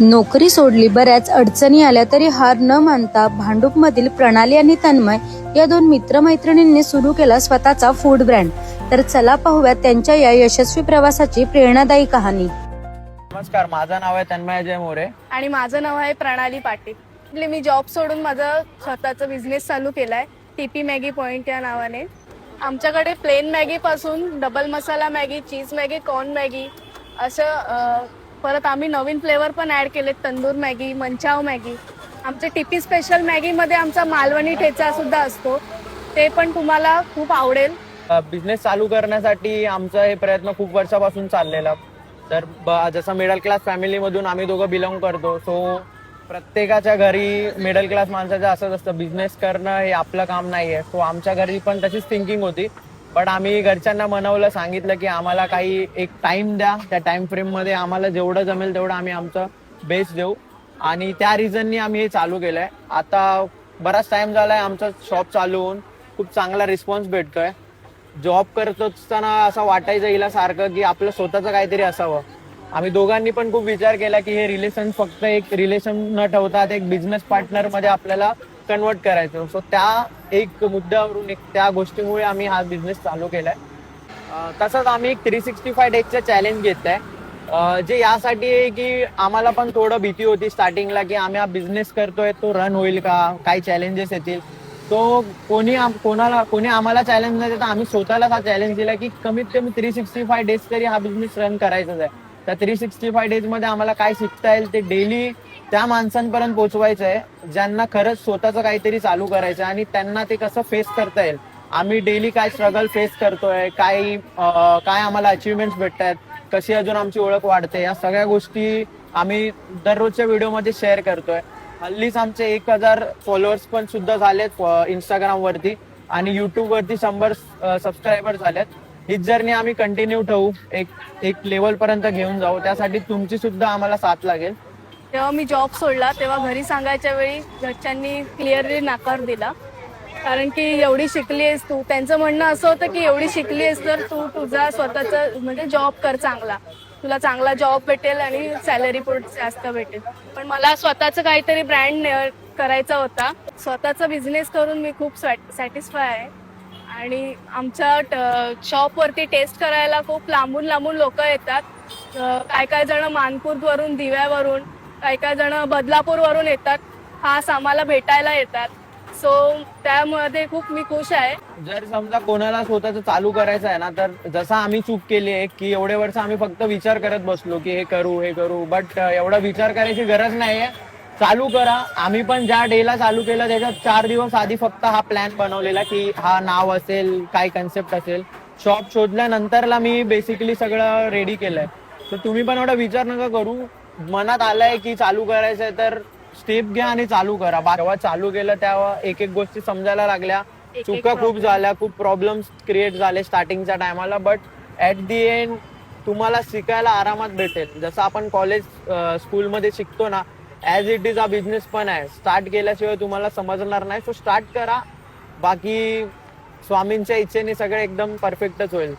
नोकरी सोडली बऱ्याच अडचणी आल्या तरी हार न मानता भांडूपमधील प्रणाली आणि तन्मय या दोन मित्रमैत्रिणींनी सुरू केला स्वतःचा फूड ब्रँड तर चला पाहूयात त्यांच्या या यशस्वी प्रवासाची प्रेरणादायी कहाणी. नमस्कार माझं नाव आहे तन्मय अजय मोरे. आणि माझं नाव आहे प्रणाली पाटील. म्हणजे मी जॉब सोडून माझा स्वतःचा बिझनेस चालू केलाय. टीपी मॅगी पॉइंट या नावाने. आमच्याकडे प्लेन मॅगी पासून double masala Maggi cheese Maggi corn Maggi असं परत आम्ही नवीन फ्लेवर पण ऍड केलेत तंदूर मॅगी मंचाव मॅगी. आमच्या टिपी स्पेशल मॅगीमध्ये आमचा मालवणी ठेचा सुद्धा असतो. ते पण तुम्हाला खूप आवडेल. बिझनेस चालू करण्यासाठी आमचा हे प्रयत्न खूप वर्षापासून चाललेला. तर ब- जसं मिडल क्लास फॅमिलीमधून आम्ही दोघं बिलॉंग करतो सो प्रत्येकाच्या घरी मिडल क्लास माणसाचं असंच असतं. बिझनेस करणं हे आपलं काम नाही आहे सो आमच्या घरी पण तशीच थिंकिंग होती. पण आम्ही घरच्यांना मनवलं सांगितलं की आम्हाला काही एक टाइम द्या. त्या टाइम फ्रेममध्ये आम्हाला जेवढं जमेल तेवढं आम्ही आमचं बेस्ट देऊ. आणि त्या रिझननी आम्ही हे चालू केलंय. आता बराच टाइम झालाय आमचं शॉप चालू होऊन खूप चांगला रिस्पॉन्स भेटतोय. जॉब करत असताना असं वाटायचं हिला सारखं की आपलं स्वतःचं काहीतरी असावं. आम्ही दोघांनी पण खूप विचार केला की हे रिलेशन फक्त एक रिलेशन न ठेवतात एक बिझनेस पार्टनरमध्ये आपल्याला कन्वर्ट करायचो. सो त्या एक मुद्द्यावरून एक त्या गोष्टीमुळे आम्ही हा बिझनेस चालू केलाय. तसंच आम्ही एक थ्री सिक्स्टी फाय डेजचं चॅलेंज घेत आहे जे यासाठी आहे की आम्हाला पण थोडं भीती होती स्टार्टिंगला की आम्ही हा बिझनेस करतोय तो रन होईल का? काय चॅलेंजेस येतील. तो कोणी आम- कोणाला कोणी आम्हाला चॅलेंज नाही देता आम्ही स्वतःलाच हा चॅलेंज दिला की कमीत कमी थ्री सिक्स्टी फाय डेज तरी हा बिझनेस रन करायचाच आहे. तर थ्री सिक्स्टी फाय डेजमध्ये आम्हाला काय शिकता येईल ते डेली त्या माणसांपर्यंत पोहोचवायचं आहे ज्यांना खरंच स्वतःचं काहीतरी चालू करायचं आहे आणि त्यांना ते कसं फेस करता येईल. आम्ही डेली काय स्ट्रगल फेस करतोय काय काय आम्हाला अचिव्हमेंट्स भेटत आहेत कशी अजून आमची ओळख वाढते या सगळ्या गोष्टी आम्ही दररोजच्या व्हिडिओमध्ये शेअर करतोय. हल्लीच आमचे एक हजार फॉलोअर्स पण सुद्धा झालेत इंस्टाग्राम वरती आणि युट्यूब वरती शंभर सबस्क्रायबर झालेत. हीच जर्नी आम्ही कंटिन्यू ठेवू. एक एक लेवल पर्यंत घेऊन जाऊ. त्यासाठी तुमची सुद्धा आम्हाला साथ लागेल. तेव्हा मी जॉब सोडला तेव्हा घरी सांगायच्या वेळी घरच्यांनी क्लिअरली नाकार दिला. कारण की एवढी शिकली आहेस तू. त्यांचं म्हणणं असं होतं की एवढी शिकली आहेस तर तू तुझा स्वतःचा म्हणजे जॉब कर चांगला. तुला चांगला जॉब भेटेल आणि सॅलरी पण जास्त भेटेल. पण मला स्वतःचं काहीतरी ब्रँड करायचा होता. स्वतःचा बिझनेस करून मी खूप सॅटिस्फाय आहे. आणि आमच्या शॉपवरती टेस्ट करायला खूप लांबून लांबून लोक येतात. काय काय जण मानपूरवरून दिव्यावरून. काही काही जण बदलापूरवरून येतात. खास आम्हाला भेटायला येतात. सो त्यामध्ये खूप मी खुश आहे. जर समजा कोणाला स्वतःच चालू करायचं आहे ना तर जसं आम्ही चूक केली आहे की एवढे वर्ष आम्ही फक्त विचार करत बसलो की हे करू हे करू बट एवढा विचार करायची गरज नाहीये. चालू करा. आम्ही पण ज्या डेला चालू केलं त्याच्यात चार दिवस आधी फक्त हा प्लॅन बनवलेला की हा नाव असेल काय कन्सेप्ट असेल. शॉप शोधल्यानंतरला मी बेसिकली सगळं रेडी केलंय. तर तुम्ही पण एवढा विचार नका करू. मनात आलाय की चालू करायचंय तर स्टेप घ्या आणि चालू करा. बा- जेव्हा चालू केलं तेव्हा एक एक गोष्टी समजायला लागल्या. एक चुका खूप problem. झाल्या खूप प्रॉब्लेम्स क्रिएट झाले स्टार्टिंगच्या टायमाला बट ऍट दी एंड तुम्हाला शिकायला आरामात भेटेल. जसं आपण कॉलेज स्कूलमध्ये शिकतो ना ऍज इट इज हा बिझनेस पण आहे. स्टार्ट केल्याशिवाय तुम्हाला समजणार नाही. सो स्टार्ट करा. बाकी स्वामींच्या इच्छेने सगळं एकदम परफेक्टच होईल.